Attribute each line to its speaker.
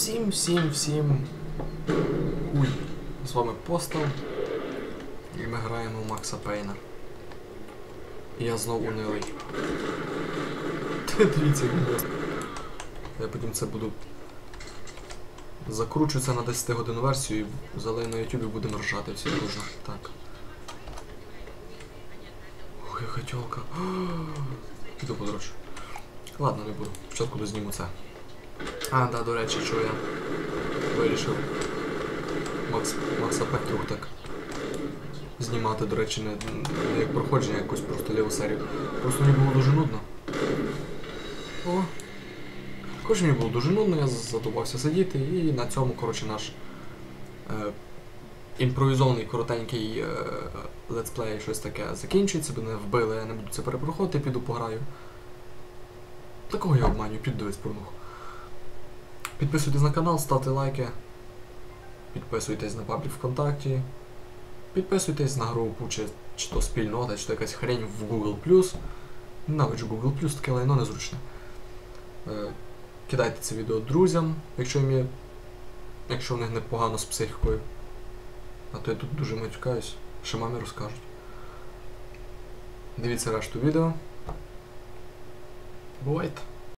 Speaker 1: Всім, всім, всім. Уй. З вами Постал. І ми граємо в Макса Пейна. Я знову унилий. Дивіться, як. Я потім це буду. Закручу це на 10 годинну версію і залию на ютубі будемо ржати всі дружно. Так. Яка тьолка. Піду подорож. Ладно, не буду. Спочатку дозніму це. А, да, до речі, що я вирішив Макс, Макса Петрух так знімати, до речі, не, не як проходження якось просто ліву серію. Просто мені було дуже нудно. О. Також мені було дуже нудно, я задумався сидіти і на цьому, коротше, наш е, імпровізований коротенький е, летсплей щось таке закінчується, мене вбили, я не буду це перепроходити, піду пограю. Такого я обманю, піду дивись порнуху. Підписуйтесь на канал, ставте лайки. Підписуйтесь на паблік ВКонтакті. Підписуйтесь на групу, чи, чи то спільнота, чи то якась хрень в Google+. Ненавиджу Google+, таке лайно незручне. Е, кидайте це відео друзям, якщо їм є. Якщо в них непогано з психікою. А то я тут дуже матюкаюсь, що мамі розкажуть. Дивіться решту відео. Бувайте!